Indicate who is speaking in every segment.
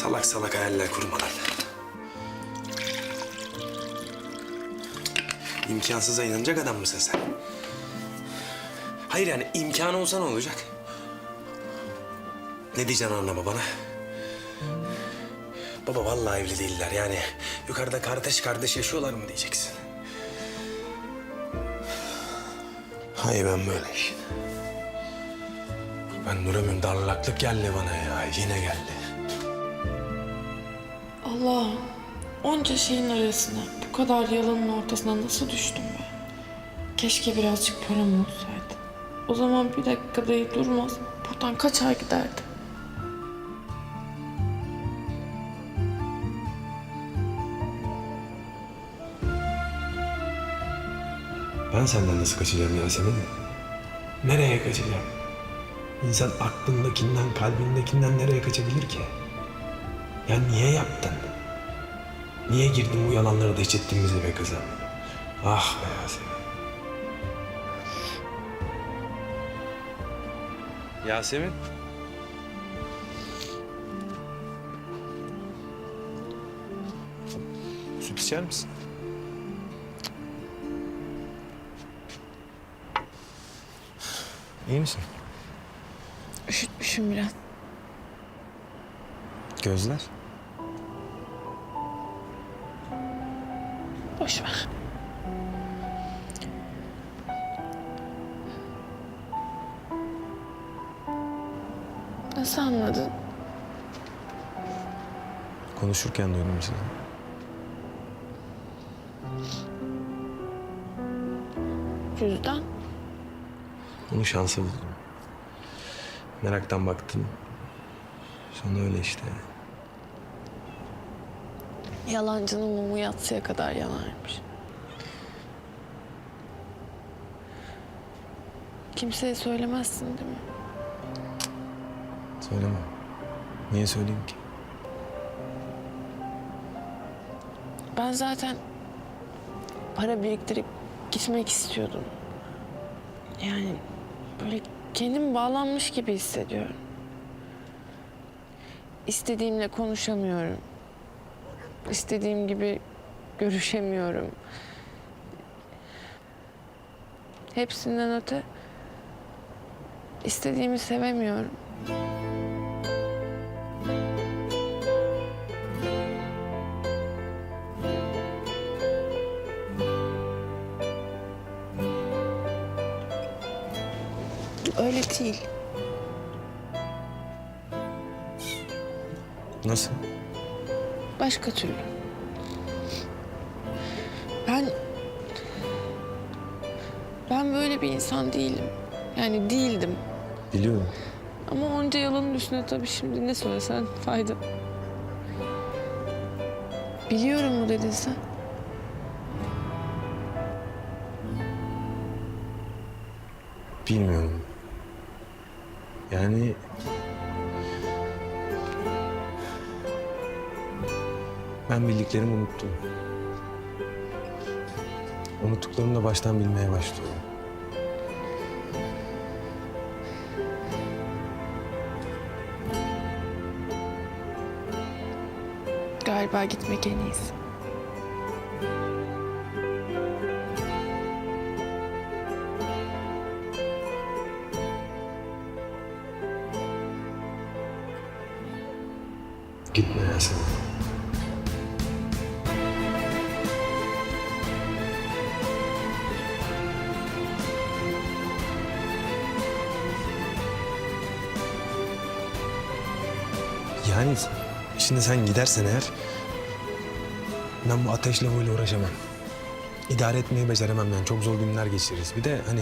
Speaker 1: Salak salak hayaller kurma lan. İmkansıza inanacak adam mısın sen? Hayır yani imkanı olsa ne olacak? Ne diyeceksin anne babana? Baba vallahi evli değiller yani. Yukarıda kardeş kardeş yaşıyorlar mı diyeceksin? Hayır ben böyle işin. Ben duramıyorum darlaklık geldi bana ya yine geldi.
Speaker 2: Allah onca şeyin arasına bu kadar yalanın ortasına nasıl düştüm ben? Keşke birazcık param olsaydı. O zaman bir dakika dahi durmaz. Buradan kaçar giderdim.
Speaker 1: Ben senden nasıl kaçacağım Yasemin? Nereye kaçacağım? İnsan aklındakinden, kalbindekinden nereye kaçabilir ki? Ya niye yaptın? Niye girdin bu yalanlara da hiç ettiğimizi be kızım? Ah be Yasemin. Yasemin. Süt içer misin? İyi misin?
Speaker 2: Üşütmüşüm biraz.
Speaker 1: Gözler?
Speaker 2: Boş ver. Nasıl anladın?
Speaker 1: Konuşurken duydum sizi.
Speaker 2: Cüzdan.
Speaker 1: Bunu şansı buldum. Meraktan baktım. Sonra öyle işte.
Speaker 2: Yalancının mumu yatsıya kadar yanarmış. Kimseye söylemezsin değil mi?
Speaker 1: Söyleme. Niye söyleyeyim ki?
Speaker 2: Ben zaten para biriktirip gitmek istiyordum. Yani böyle kendim bağlanmış gibi hissediyorum. İstediğimle konuşamıyorum. İstediğim gibi görüşemiyorum. Hepsinden öte istediğimi sevemiyorum. Öyle değil.
Speaker 1: Nasıl?
Speaker 2: Başka türlü. Ben... Ben böyle bir insan değilim. Yani değildim.
Speaker 1: Biliyorum.
Speaker 2: Ama onca yalanın üstüne tabii şimdi ne söylesen fayda. Biliyorum mu dedin sen?
Speaker 1: Bilmiyorum. Yani... Ben bildiklerimi unuttum. Unuttuklarımı da baştan bilmeye başlıyorum.
Speaker 2: Galiba gitmek en iyisi.
Speaker 1: Gitme Yasemin. Yani şimdi sen gidersen eğer ben bu ateşle böyle uğraşamam. İdare etmeyi beceremem yani çok zor günler geçiririz. Bir de hani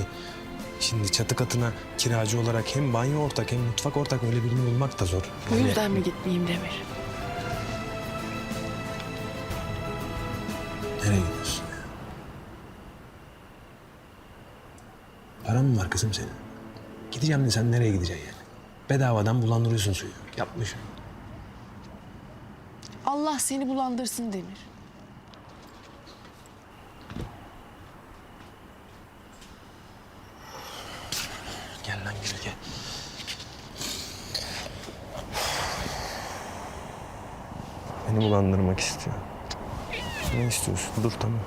Speaker 1: şimdi çatı katına kiracı olarak hem banyo ortak hem mutfak ortak öyle birini bulmak da zor.
Speaker 2: Bu
Speaker 1: Yani-
Speaker 2: yüzden mi gitmeyeyim Demir?
Speaker 1: Nereye gidiyorsun? Paran mı var kızım senin? Gideceğim de sen nereye gideceksin yani? Bedavadan bulandırıyorsun suyu. Yapma şunu.
Speaker 2: Allah seni bulandırsın Demir.
Speaker 1: Gel lan gel gel. Beni bulandırmak istiyor. Ne istiyorsun? Dur tamam.